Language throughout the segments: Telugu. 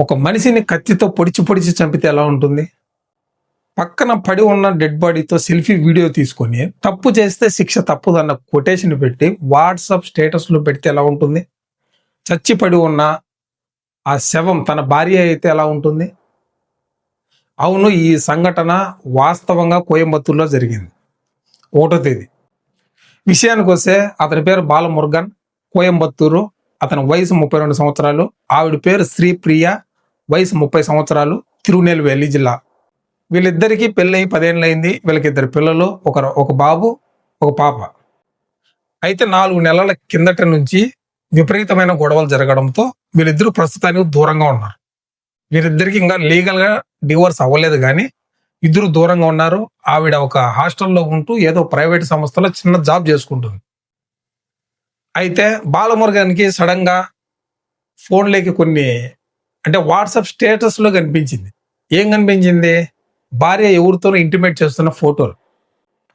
ఒక మనిషిని కత్తితో పొడిచి పొడిచి చంపితే ఎలా ఉంటుంది? పక్కన పడి ఉన్న డెడ్ బాడీతో సెల్ఫీ వీడియో తీసుకొని తప్పు చేస్తే శిక్ష తప్పుదన్న కొటేషన్ పెట్టి వాట్సాప్ స్టేటస్లో పెడితే ఎలా ఉంటుంది? చచ్చి పడి ఉన్న ఆ శవం తన భార్య అయితే ఎలా ఉంటుంది? అవును ఈ సంఘటన వాస్తవంగా కోయంబత్తూరులో జరిగింది. ఒకటో తేదీ. విషయానికి వస్తే అతని పేరు బాలమురుగన్ కోయంబత్తూరు. అతని వయసు ముప్పై రెండు సంవత్సరాలు. ఆవిడ పేరు శ్రీప్రియ. వయసు ముప్పై సంవత్సరాలు తిరునెల్వేలి జిల్లా. వీళ్ళిద్దరికీ పెళ్ళయి పదేళ్ళు అయింది వీళ్ళకి ఇద్దరు పిల్లలు ఒక ఒక బాబు ఒక పాప. అయితే నాలుగు నెలల కిందట నుంచి విపరీతమైన గొడవలు జరగడంతో వీళ్ళిద్దరూ ప్రస్తుతానికి దూరంగా ఉన్నారు. వీరిద్దరికి ఇంకా లీగల్గా డివోర్స్ అవ్వలేదు కానీ ఇద్దరు దూరంగా ఉన్నారు. ఆవిడ ఒక హాస్టల్లో ఉంటూ ఏదో ప్రైవేట్ సంస్థలో చిన్న జాబ్ చేసుకుంటుంది. అయితే బాలమురుగానికి సడన్గా ఫోన్లోకి కొన్ని అంటే వాట్సాప్ స్టేటస్లో కనిపించింది. ఏం కనిపించింది? భార్య ఎవరితోనో ఇంటిమేట్ చేస్తున్న ఫోటోలు.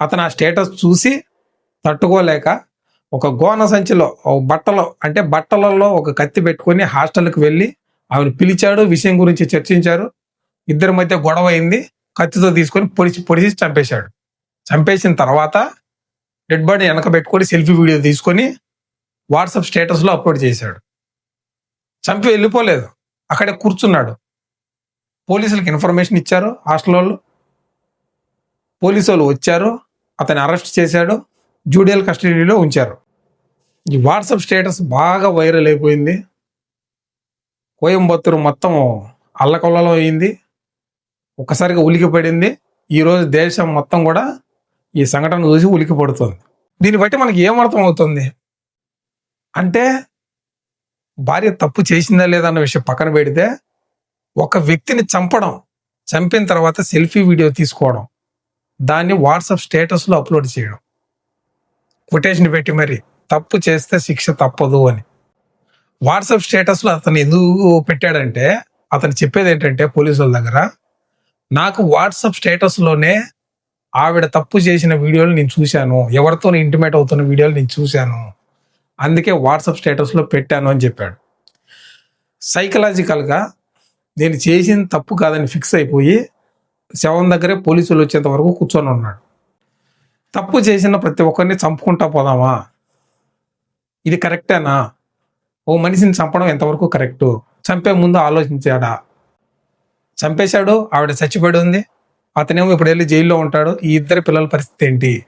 అతను ఆ స్టేటస్ చూసి తట్టుకోలేక ఒక గోన సంచిలో ఒక బట్టలో అంటే బట్టలలో ఒక కత్తి పెట్టుకొని హాస్టల్కి వెళ్ళి ఆమెను పిలిచాడు విషయం గురించి చర్చించారు. ఇద్దరి మధ్య గొడవ అయింది. కత్తితో తీసుకొని పొడిచి పొడిచి చంపేశాడు. చంపేసిన తర్వాత డెడ్ బాడీ వెనక పెట్టుకొని సెల్ఫీ వీడియో తీసుకొని వాట్సాప్ స్టేటస్లో అప్లోడ్ చేశాడు. చంపి వెళ్ళిపోలేదు. అక్కడే కూర్చున్నాడు. పోలీసులకు ఇన్ఫర్మేషన్ ఇచ్చారు. హాస్టల్ వాళ్ళు పోలీసు వాళ్ళు వచ్చారు. అతన్ని అరెస్ట్ చేశాడు. జూడియల్ కస్టడీలో ఉంచారు. ఈ వాట్సాప్ స్టేటస్ బాగా వైరల్ అయిపోయింది. కోయంబత్తూరు మొత్తం అల్లకొల్లలో అయింది. ఒక్కసారిగా ఉలికిపడింది. ఈరోజు దేశం మొత్తం కూడా ఈ సంఘటన చూసి ఉలికి పడుతుంది దీన్ని బట్టి మనకి ఏమర్థం అవుతుంది అంటే భార్య తప్పు చేసిందా లేదా అన్న విషయం పక్కన పెడితే ఒక వ్యక్తిని చంపడం చంపిన తర్వాత సెల్ఫీ వీడియో తీసుకోవడం దాన్ని వాట్సాప్ స్టేటస్లో అప్లోడ్ చేయడం. కొటేషన్ పెట్టి మరి తప్పు చేస్తే శిక్ష తప్పదు అని. వాట్సాప్ స్టేటస్లో అతను ఎందుకు పెట్టాడంటే అతను చెప్పేది ఏంటంటే పోలీసుల దగ్గర నాకు వాట్సాప్ స్టేటస్లోనే ఆవిడ తప్పు చేసిన వీడియోలు నేను చూశాను ఎవరితో ఇంటిమేట్ అవుతున్న వీడియోలు నేను చూశాను. అందుకే వాట్సాప్ స్టేటస్లో పెట్టాను అని చెప్పాడు. సైకలాజికల్గా నేను చేసిన తప్పు కాదని ఫిక్స్ అయిపోయి శవం దగ్గరే పోలీసులు వచ్చేంత వరకు కూర్చొని ఉన్నాడు. తప్పు చేసిన ప్రతి ఒక్కరిని చంపుకుంటా పోదామా? ఇది కరెక్టేనా? ఓ మనిషిని చంపడం ఎంతవరకు కరెక్టు? చంపే ముందు ఆలోచించాడా? చంపేశాడు ఆవిడ చచ్చిపడి ఉంది అతనేమో ఇప్పుడు వెళ్ళి జైల్లో ఉంటాడు ఈ ఇద్దరి పిల్లల పరిస్థితి ఏంటి?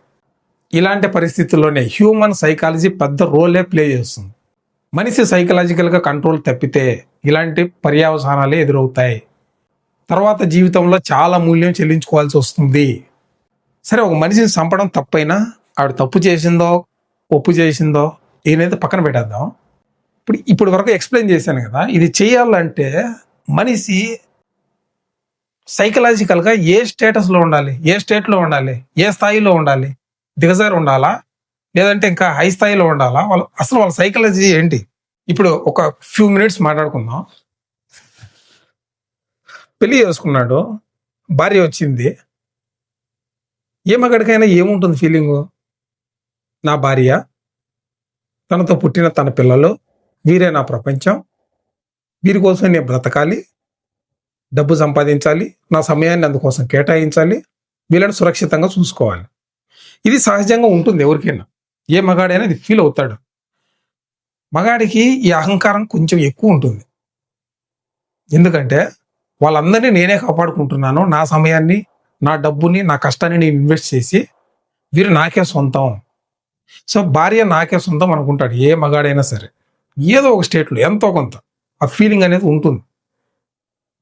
ఇలాంటి పరిస్థితుల్లోనే హ్యూమన్ సైకాలజీ పెద్ద రోలే ప్లే చేస్తుంది. మనిషి సైకలాజికల్గా కంట్రోల్ తప్పితే ఇలాంటి పర్యావసానాలే ఎదురవుతాయి. తర్వాత జీవితంలో చాలా మూల్యం చెల్లించుకోవాల్సి వస్తుంది. సరే ఒక మనిషిని చంపడం తప్పైనా ఆవిడ తప్పు చేసిందో ఒప్పు చేసిందో ఏదైతే పక్కన పెట్టేద్దాం. ఇప్పుడు ఇప్పుడు వరకు ఎక్స్ప్లెయిన్ చేశాను కదా ఇది చేయాలంటే మనిషి సైకలాజికల్గా ఏ స్టేటస్లో ఉండాలి? ఏ స్టేట్లో ఉండాలి? ఏ స్థాయిలో ఉండాలి? దిగజారి ఉండాలా? లేదంటే ఇంకా హై స్థాయిలో ఉండాలా? వాళ్ళు అసలు వాళ్ళ సైకాలజీ ఏంటి? ఇప్పుడు ఒక ఫ్యూ మినిట్స్ మాట్లాడుకుందాం. పెళ్ళి చేసుకున్నాడు. భార్య వచ్చింది. ఏ మగడికైనా ఏముంటుంది ఫీలింగు నా భార్య తనతో పుట్టిన తన పిల్లలు వీరే నా ప్రపంచం. వీరి కోసం నేను బ్రతకాలి. డబ్బు సంపాదించాలి. నా సమయాన్ని అందుకోసం కేటాయించాలి. వీళ్ళని సురక్షితంగా చూసుకోవాలి. ఇది సహజంగా ఉంటుంది ఎవరికైనా. ఏ మగాడైనా ఇది ఫీల్ అవుతాడు. మగాడికి ఈ అహంకారం కొంచెం ఎక్కువ ఉంటుంది. ఎందుకంటే వాళ్ళందరినీ నేనే కాపాడుకుంటున్నాను. నా సమయాన్ని నా డబ్బుని నా కష్టాన్ని నేను ఇన్వెస్ట్ చేసి వీరు నాకే సొంతం. సో భార్య నాకే సొంతం అనుకుంటాడు. ఏ మగాడైనా సరే. ఏదో ఒక స్టేట్లో ఎంతో కొంత ఆ ఫీలింగ్ అనేది ఉంటుంది.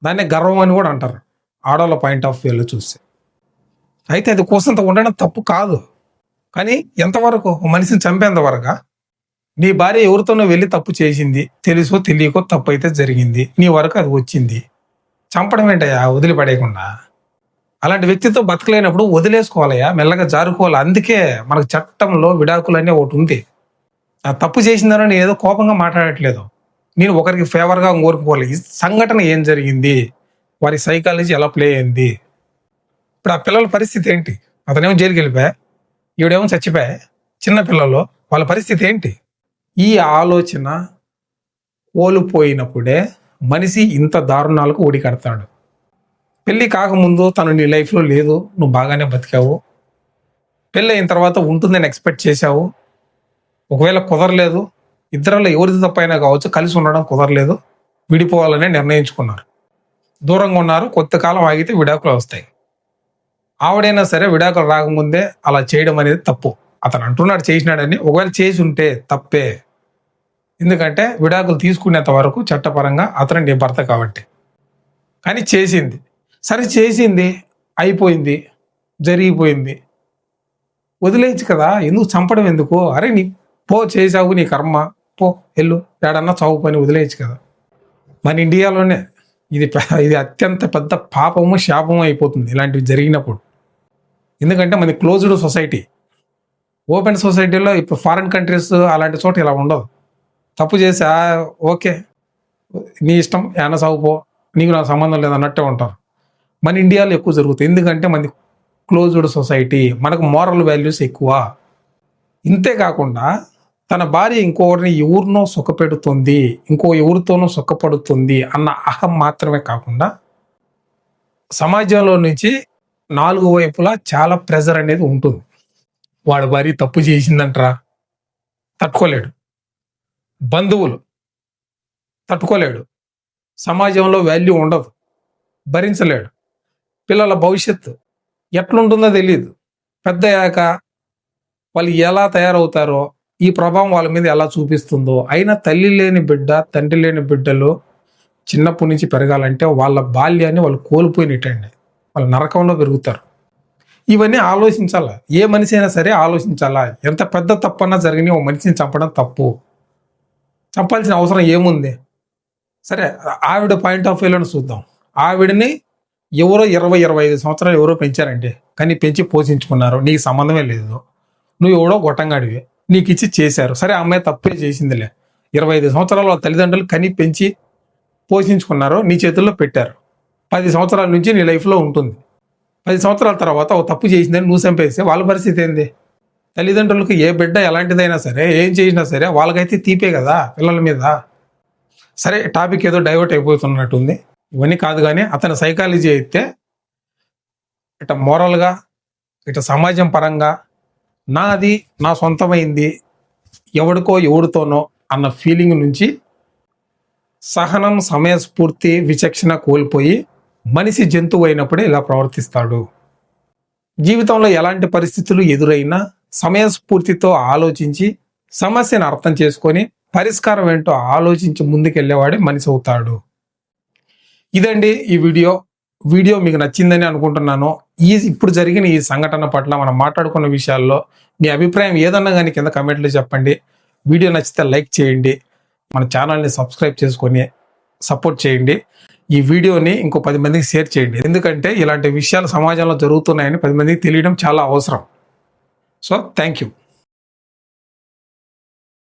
దాన్నే గర్వం అని కూడా అంటారు. ఆడవాళ్ళ పాయింట్ ఆఫ్ వ్యూలో చూస్తే. అయితే అది కోసంత ఉండడం తప్పు కాదు. కానీ ఎంతవరకు మనిషిని చంపేంతవరకు నీ భార్య ఎవరితోనో వెళ్ళి తప్పు చేసింది తెలుసో తెలియకో తప్పు అయితే జరిగింది. నీ వరకు అది వచ్చింది. చంపడం ఏంటయ్యా? వదిలిపడేయకుండా. అలాంటి వ్యక్తితో బతకలేనప్పుడు వదిలేసుకోవాలయ్యా మెల్లగా జారుకోవాలి. అందుకే మనకు చట్టంలో విడాకులు అనే ఒకటి ఉంది. ఆ తప్పు చేసిందని నేను ఏదో కోపంగా మాట్లాడట్లేదు. నేను ఒకరికి ఫేవర్గా కోరుకోవాలి. ఈ సంఘటన ఏం జరిగింది? వారి సైకాలజీ ఎలా ప్లే అయింది? ఇప్పుడు ఆ పిల్లల పరిస్థితి ఏంటి? అతనేమో జైలుకి వెళ్ళిపోయా ఈవిడేమో చచ్చిపోయా చిన్నపిల్లలు వాళ్ళ పరిస్థితి ఏంటి? ఈ ఆలోచన ఓలిపోయినప్పుడే మనిషి ఇంత దారుణాలకు ఓడికడతాడు పెళ్ళి కాకముందు తను నీ లైఫ్లో లేదు నువ్వు బాగానే బతికావు. పెళ్ళి అయిన తర్వాత ఉంటుందని ఎక్స్పెక్ట్ చేశావు. ఒకవేళ కుదరలేదు ఇద్దరిలో ఎవరిది తప్పైనా కావచ్చు కలిసి ఉండడం కుదరలేదు విడిపోవాలని నిర్ణయించుకున్నారు. దూరంగా ఉన్నారు కొత్త కాలం ఆగితే విడాకులు వస్తాయి. ఆవిడైనా సరే విడాకులు రాకముందే అలా చేయడం అనేది తప్పు. అతను అంటున్నాడు చేసినాడని ఒకవేళ చేసి ఉంటే తప్పే. ఎందుకంటే విడాకులు తీసుకునేంత వరకు చట్టపరంగా అతను నీ భర్త కాబట్టి. కానీ చేసింది. సరే చేసింది అయిపోయింది జరిగిపోయింది. వదిలేయచ్చు కదా ఎందుకు చంపడం ఎందుకు? అరే నీ పో చేసావు నీ కర్మ. పో వెళ్ళు. ఏడన్నా చావు పని వదిలేయచ్చు కదా. మన ఇండియాలోనే ఇది పె- ఇది అత్యంత పెద్ద పాపము శాపము అయిపోతుంది ఇలాంటివి జరిగినప్పుడు. ఎందుకంటే మనది క్లోజ్డ్ సొసైటీ ఓపెన్ సొసైటీలో ఇప్పుడు ఫారిన్ కంట్రీస్ అలాంటి చోట ఇలా ఉండదు తప్పు చేసా ఓకే. నీ ఇష్టం ఏమైనా సాగుపో నీకు నా సంబంధం లేదు అన్నట్టే ఉంటారు. మన ఇండియాలో ఎక్కువ జరుగుతుంది ఎందుకంటే మనది క్లోజ్డ్ సొసైటీ మనకు మోరల్ వాల్యూస్ ఎక్కువ. ఇంతే కాకుండా తన భార్య ఇంకొకరిని ఎవరినో సుఖపెడుతుంది ఇంకో ఎవరితోనో సుఖపడుతుంది అన్న అహం మాత్రమే కాకుండా సమాజంలో నుంచి నాలుగు వైపులా చాలా ప్రెజర్ అనేది ఉంటుంది. వాడు భార్య తప్పు చేసిందంటరా? తట్టుకోలేడు. బంధువులు తట్టుకోలేడు. సమాజంలో వాల్యూ ఉండదు. భరించలేడు. పిల్లల భవిష్యత్తు ఎట్లుంటుందో తెలియదు పెద్ద అయ్యాక వాళ్ళు ఎలా తయారవుతారో ఈ ప్రభావం వాళ్ళ మీద ఎలా చూపిస్తుందో. అయినా తల్లి లేని బిడ్డ తండ్రి లేని బిడ్డలు చిన్నప్పటి నుంచి పెరగాలంటే వాళ్ళ బాల్యాన్ని వాళ్ళు కోల్పోయినట్టండి. వాళ్ళు నరకంలో పెరుగుతారు. ఇవన్నీ ఆలోచించాలా? ఏ మనిషి అయినా సరే ఆలోచించాలా? ఎంత పెద్ద తప్పన్నా జరిగిన ఓ మనిషిని చంపడం తప్పు. చంపాల్సిన అవసరం ఏముంది? సరే ఆవిడ పాయింట్ ఆఫ్ వ్యూలను చూద్దాం. ఆవిడని ఎవరో ఇరవై ఇరవై ఐదు సంవత్సరాలు ఎవరో పెంచారండి. కానీ పెంచి పోషించుకున్నారు. నీకు సంబంధమే లేదు. నువ్వు ఎవడో గొట్టంగాడివి. నీకు ఇచ్చి చేశారు. సరే అమ్మాయి తప్పే చేసిందిలే. ఇరవై ఐదు సంవత్సరాలు వాళ్ళ తల్లిదండ్రులు కని పెంచి పోషించుకున్నారు నీ చేతుల్లో పెట్టారు. పది సంవత్సరాల నుంచి నీ లైఫ్లో ఉంటుంది. పది సంవత్సరాల తర్వాత ఓ తప్పు చేసిందని నువ్వు చంపేస్తే వాళ్ళ పరిస్థితి ఏంది? తల్లిదండ్రులకు ఏ బిడ్డ ఎలాంటిదైనా సరే ఏం చేసినా సరే వాళ్ళకైతే తీపే కదా పిల్లల మీద. సరే టాపిక్ ఏదో డైవర్ట్ అయిపోతున్నట్టుంది ఇవన్నీ కాదు కానీ అతని సైకాలజీ అయితే ఇట మోరల్గా ఇట సమాజం పరంగా నాది నా సొంతమైంది ఎవడికో ఎవడితోనో అన్న ఫీలింగ్ నుంచి సహనం సమయస్ఫూర్తి విచక్షణ కోల్పోయి మనిషి జంతువు అయినప్పుడే ఇలా ప్రవర్తిస్తాడు. జీవితంలో ఎలాంటి పరిస్థితులు ఎదురైనా సమయస్ఫూర్తితో ఆలోచించి సమస్యను అర్థం చేసుకొని పరిష్కారం ఏంటో ఆలోచించి ముందుకెళ్ళేవాడే మనిషి అవుతాడు. ఇదండి ఈ వీడియో. వీడియో మీకు నచ్చిందని అనుకుంటున్నాను. ఈ ఇప్పుడు జరిగిన ఈ సంఘటన పట్ల మనం మాట్లాడుకున్న విషయాల్లో మీ అభిప్రాయం ఏదన్నా కానీ కింద కమెంట్లో చెప్పండి. వీడియో నచ్చితే లైక్ చేయండి. మన ఛానల్ని సబ్స్క్రైబ్ చేసుకొని సపోర్ట్ చేయండి. ఈ వీడియోని ఇంకో పది మందికి షేర్ చేయండి. ఎందుకంటే ఇలాంటి విషయాలు సమాజంలో జరుగుతున్నాయని పది మందికి తెలియడం చాలా అవసరం. So thank you